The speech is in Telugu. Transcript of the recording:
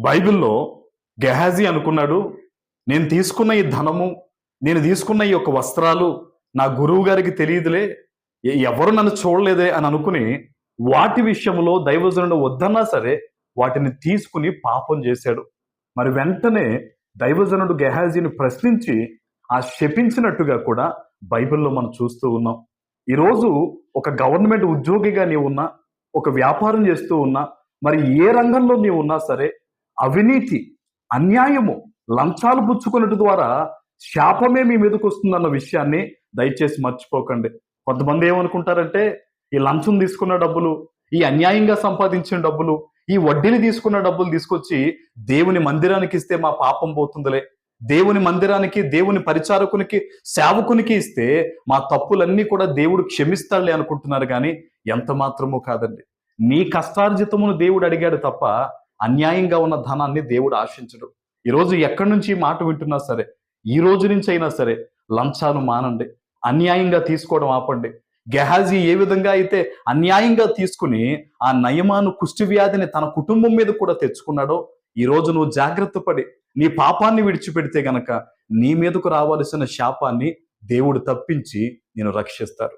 బైబిల్లో గెహాజీ అనుకున్నాడు నేను తీసుకున్న ఈ ధనము నేను తీసుకున్న ఈ యొక్క వస్త్రాలు నా గురువు గారికి తెలియదులే ఎవరు నన్ను చూడలేదే అని అనుకుని వాటి విషయంలో దైవజనుడు వద్దన్నా సరే వాటిని తీసుకుని పాపం చేశాడు. మరి వెంటనే దైవజనుడు గెహాజీని ప్రశ్నించి ఆ శపించినట్టుగా కూడా బైబిల్లో మనం చూస్తూ ఉన్నాం. ఈరోజు ఒక గవర్నమెంట్ ఉద్యోగిగా నీవు ఉన్నా ఒక వ్యాపారం చేస్తూ ఉన్నా మరి ఏ రంగంలో నీవు ఉన్నా సరే అవినీతి అన్యాయము లంచాలు పుచ్చుకున్నట్టు ద్వారా శాపమే మీ మీదకి వస్తుందన్న విషయాన్ని దయచేసి మర్చిపోకండి. కొంతమంది ఏమనుకుంటారంటే ఈ లంచం తీసుకున్న డబ్బులు ఈ అన్యాయంగా సంపాదించిన డబ్బులు ఈ వడ్డీని తీసుకున్న డబ్బులు తీసుకొచ్చి దేవుని మందిరానికి ఇస్తే మా పాపం పోతుందిలే. దేవుని మందిరానికి దేవుని పరిచారకునికి సేవకునికి ఇస్తే మా తప్పులన్నీ కూడా దేవుడు క్షమిస్తాడులే అనుకుంటున్నారు కానీ ఎంత మాత్రమూ కాదండి. నీ కష్టార్జితమును దేవుడు అడిగాడు తప్ప అన్యాయంగా ఉన్న ధనాన్ని దేవుడు ఆశించడు. ఈరోజు ఎక్కడి నుంచి మాట వింటున్నా సరే ఈ రోజు నుంచి అయినా సరే లంచాలు మానండి. అన్యాయంగా తీసుకోవడం ఆపండి. గెహాజీ ఏ విధంగా అయితే అన్యాయంగా తీసుకుని ఆ నయమాను కుష్టి వ్యాధిని తన కుటుంబం మీద కూడా తెచ్చుకున్నాడో ఈ నువ్వు జాగ్రత్త పడి నీ పాపాన్ని విడిచిపెడితే గనక నీ మీదకు రావాల్సిన శాపాన్ని దేవుడు తప్పించి నేను రక్షిస్తారు.